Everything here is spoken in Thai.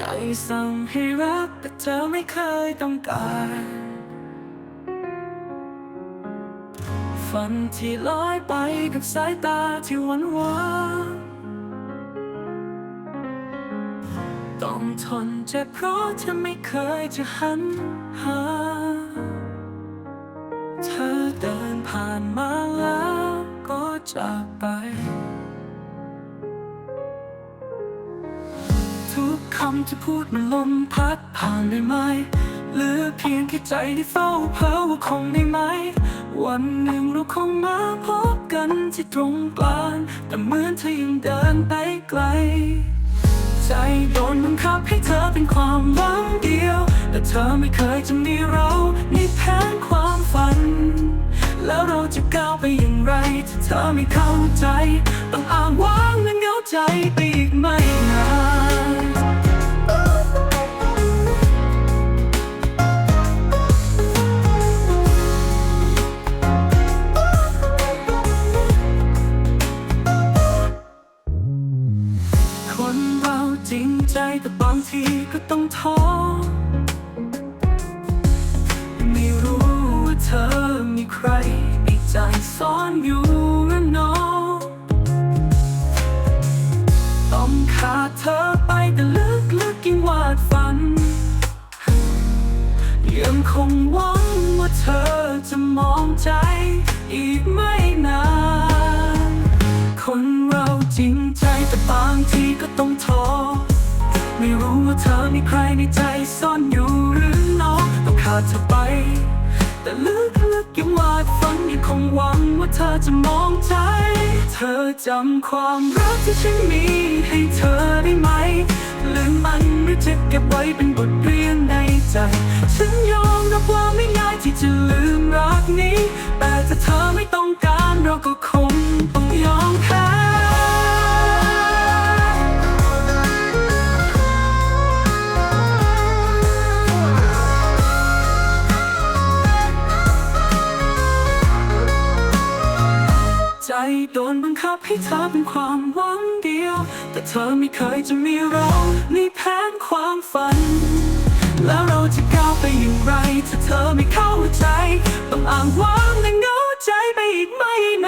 ใจสั่งให้รักแต่เธอไม่เคยต้องการฝันที่ลอยไปกับสายตาที่หวันหวานต้องทนเจ็บเพราะเธอไม่เคยจะหันหา เธอเดินผ่านมาแล้วก็จากไป ทุกคำที่พูดมันลมพัดผ่านได้ไหมเหลือเพียงแค่ใจที่เฝ้าเพ้อว่าคงได้ไหม วันหนึ่งเราคงมาพบกันที่ตรงกลางแต่เหมือนเธอยังเดินไปไกล ใจโดนบังคับให้เธอเป็นความหวังเดียว แต่เธอไม่เคยจะมีเราในแผนความฝัน แล้วเราจะก้าวไปอย่างไรถ้าเธอไม่เข้าใจ ต้องอ้างว้างและเหงาใจไปอีกไม่ แต่บางทีก็ต้องท้อ ไม่รู้ว่าเธอมีใครในใจซ่อนอยู่หรือน้องต้องขาดเธอไปแต่ลึกๆยังวาดฝัน ยังคงหวังว่าเธอจะมองใจอีกไม่นาน คนเราจริงใจแต่บางทีก็ต้องท้อ เธอมีใครในใจซ่อนอยู่หรือน้องต้องขาดเธอไป แต่ลึกๆยังวาดฝันยังคงหวังว่าเธอจะมองใจ เธอจำความรักที่ฉันมีให้เธอได้ไหมลืมมันหรือจะเก็บไว้เป็นบทเรียนใน โดนบังคับให้เธอเป็นความหวังเดียว แต่เธอไม่เคยจะมีเราในแผนความฝัน แล้วเราจะก้าวไปอย่างไร ถ้าเธอไม่เข้าใจ ต้องอ้างว้างและเหงาใจไปอีกไม่นาน